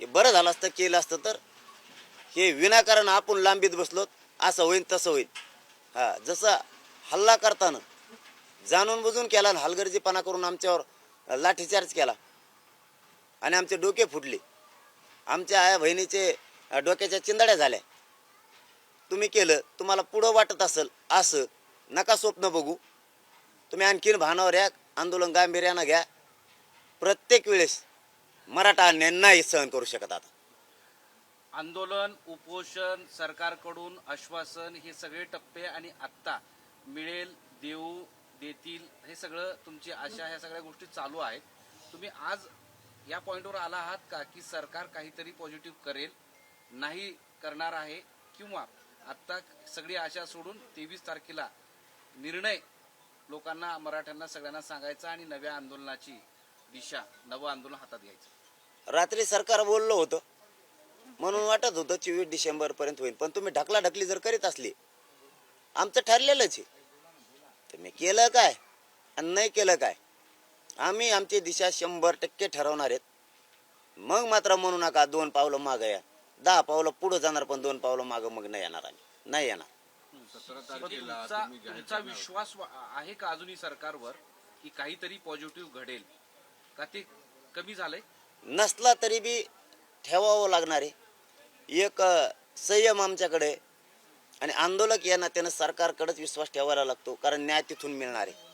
हे बरं झालं असतं केलं असतं तर हे विनाकारण आपण लांबीत बसलो असं होईल तसं होईल हा जसं हल्ला करताना जाणून बुजून केला आणि हलगर्जीपणा करून आमच्यावर लाठीचार्ज केला आणि आमचे डोके फुटले. आमच्या आया बहिणीचे डोक्याच्या चिंदड्या झाल्या. तुम्ही केलं तुम्हाला पुढं वाटत असेल असं नका स्वप्न बघू. तुम्ही आणखीन भानावर या आंदोलन गांभीर्यानं घ्या. प्रत्येक वेळेस मराठा अन्याय नाही सहन करू शकत आता. आंदोलन उपोषण सरकारकडून आश्वासन हे सगळे टप्पे आणि आत्ता मिळेल देऊ देतील हे सगळं तुमची आशा ह्या सगळ्या गोष्टी चालू आहेत. तुम्ही आज या पॉइंटवर आला आहात का की सरकार काहीतरी पॉझिटिव्ह करेल नाही करणार आहे किंवा आत्ता सगळी आशा सोडून तेवीस तारखेला निर्णय लोकांना मराठ्यांना सगळ्यांना सांगायचा आणि नव्या आंदोलनाची दिशा नवं आंदोलन हातात घ्यायचं. रात्री सरकार बोललं होतं. म्हणून वाटत होतं चोवीस डिसेंबर पर्यंत होईल. पण तुम्ही ढकला ढकली जर करीत असली आमचं ठरलेलंच आहे. तुम्ही केलं काय आणि नाही केलं काय? आम्ही आमची दिशा शंभर टक्के ठरवणार आहेत. मग मात्र म्हणू नका दोन पावलं मागं या. दहा पावलं पुढं जाणार पण दोन पावलं मागं मग नाही येणार आम्ही. नाही येणार. पण तुमचा तुमचा विश्वास वा- आहे का अजूनही सरकारवर की काहीतरी पॉझिटिव्ह घडेल? का ते कमी झालंय? नसला तरी बी ठेवावं लागणार आहे. एक संयम आमच्याकडे आणि आंदोलक या नात्यानं सरकारकडेच विश्वास ठेवायला लागतो कारण न्याय तिथून मिळणार आहे.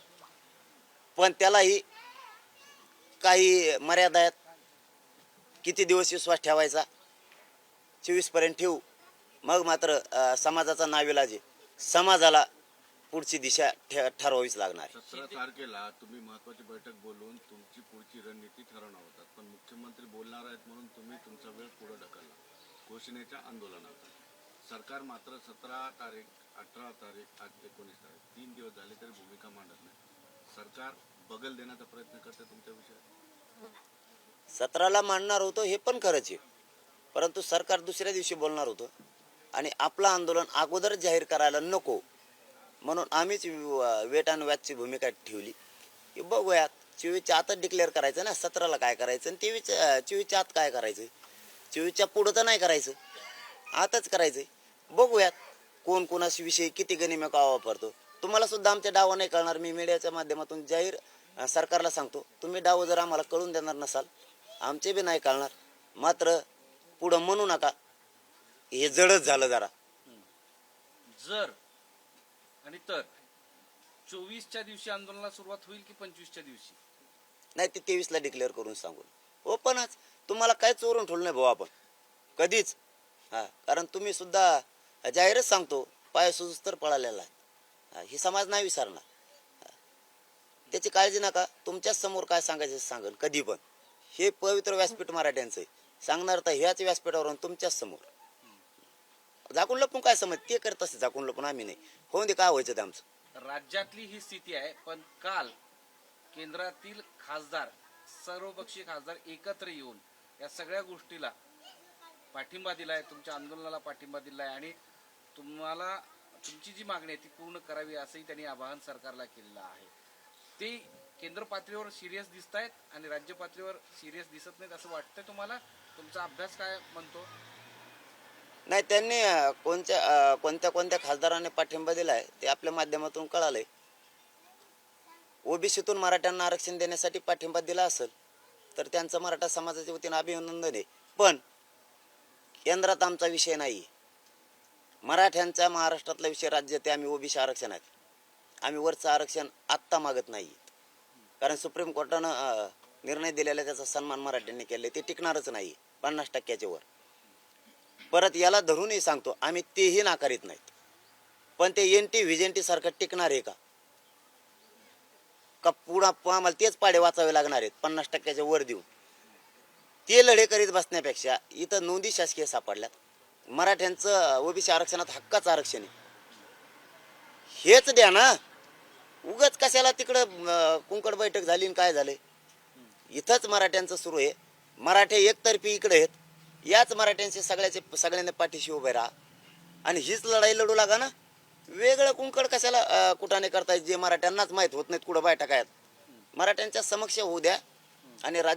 पण त्यालाही काही मर्यादा आहेत. किती दिवस विश्वास ठेवायचा? चोवीसपर्यंत ठेवू. मग मात्र समाजाचा नाविलाज आहे. समाजाला पुढची दिशा ठरवावीच लागणार. आहे सतरा तारखेला तुम्ही महत्वाची बैठक बोलवून तुमची पुढची रणनीती ठरवणार होतात. पण मुख्यमंत्री बोलणार आहेत म्हणून तुम्ही तुमचा वेळ पुढे ढकलला. घोषणेच्या आंदोलनात. सरकार मात्र सतरा तारीख अठरा तारीख आज एकोणीस तारीख तीन दिवस झाले तरी भूमिका मांडत नाही. सरकार बगल देण्याचा प्रयत्न करते तुमच्या विषयात? सतराला मांडणार होतो हे पण खरंच आहे. परंतु सरकार दुसऱ्या दिवशी बोलणार होतं. आणि आपलं आंदोलन अगोदरच जाहीर करायला नको. म्हणून आम्हीच व- वेट अँड वॅचची भूमिका ठेवली. की बघूयात चोवीसच्या आतच डिक्लेअर करायचं ना सतराला काय करायचं आणि तेवीस चोवीसच्या आत काय करायचं? चोवीसच्या पुढं तर नाही करायचं. आताच करायचं बघूयात कोण कोणाशी विषयी किती गनिम्या का वापरतो. तुम्हाला सुद्धा आमच्या डावा नाही कळणार मी मीडियाच्या माध्यमातून जाहीर सरकारला सांगतो. तुम्ही डाव जर आम्हाला कळून देणार नसाल आमचे बी नाही कळणार. मात्र पुढं म्हणू नका. हे जडच झालं जरा. जर आणि तर चोवीसच्या दिवशी आंदोलनाला सुरुवात होईल की पंचवीसच्या दिवशी? नाही ते तेवीसला डिक्लेअर करून सांगून. हो, ओपनच तुम्हाला काय चोरून ठेवलं नाही भाऊ आपण? कधीच. हा कारण तुम्ही सुद्धा जाहीरच सांगतो पाय सुजूस तर पळालेला आहे. हा, ही समाज नाही विसरणार. त्याची काळजी नका. तुमच्याच समोर काय सांगायचं सांगेल कधी पण. हे पवित्र व्यासपीठ मराठ्यांचं आहे. सांगणार तर ह्याच व्यासपीठावरून तुमच्याच समोर. झाकून लपून काय समज? ते करत असते झाकून लपून आम्ही नाही. होऊन दे काय व्हायचं ते आमचं? राज्यातली ही स्थिती आहे पण काल केंद्रातील खासदार सर्वपक्षीय खासदार एकत्र येऊन या सगळ्या गोष्टीला पाठिंबा दिलाय तुमच्या आंदोलनाला पाठिंबा दिलाय आणि तुम्हाला तुमची जी मागणी आहे ती पूर्ण करावी असंही त्यांनी आवाहन सरकारला केलेलं आहे. ते केंद्र पातळीवर सिरियस दिसत आहेत आणि राज्य पातळीवर सिरियस दिसत नाहीत असं वाटतंय तुम्हाला? तुमचा अभ्यास काय म्हणतो? नाही त्यांनी अं, कोणत्या अं, कोणत्या कोणत्या खासदारांनी पाठिंबा दिलाय ते आपल्या माध्यमातून कळालंय. ओबीसीतून मराठ्यांना आरक्षण देण्यासाठी पाठिंबा दिला असेल तर त्यांचं मराठा समाजाच्या वतीनं अभिनंदन आहे. पण केंद्रात आमचा विषय नाही. मराठ्यांचा महाराष्ट्रातला विषय राज्य ते आम्ही ओबीसी आरक्षण आहेत आम्ही वरचं आरक्षण आत्ता मागत नाही. कारण सुप्रीम कोर्टानं अं, निर्णय दिलेला त्याचा सन्मान मराठ्यांनी केला ते टिकणारच नाही पन्नास टक्क्याच्या वर. परत याला धरूनही सांगतो आम्ही तेही नाकारित नाहीत. पण ते एन टी व्हिजेंटी सारखं टिकणार आहे का? का आम्हाला तेच पाडे वाचावे लागणार आहेत पन्नास टक्क्याच्या वर देऊन? ते लढे करीत बसण्यापेक्षा इथं नोंदी शासकीय सापडल्यात. मराठ्यांचं ओबीसी आरक्षणात हक्काचं आरक्षण आहे. हेच द्या ना. उगच कशाला तिकडं कुंकड बैठक झाली आणि काय झाले इथंच मराठ्यांचं सुरू आहे. मराठे एकतर्फी इकडे आहेत. याच मराठ्यांशी सगळ्याचे सगळ्यांना पाठीशी उभे राहा. आणि हीच लढाई लढू लागा ना. वेगळं कुंकड कशाला कुठाने करतायत जे मराठ्यांनाच माहीत होत नाहीत कुठं बैठक आहेत. मराठ्यांच्या समक्ष होऊ द्या आणि राज्य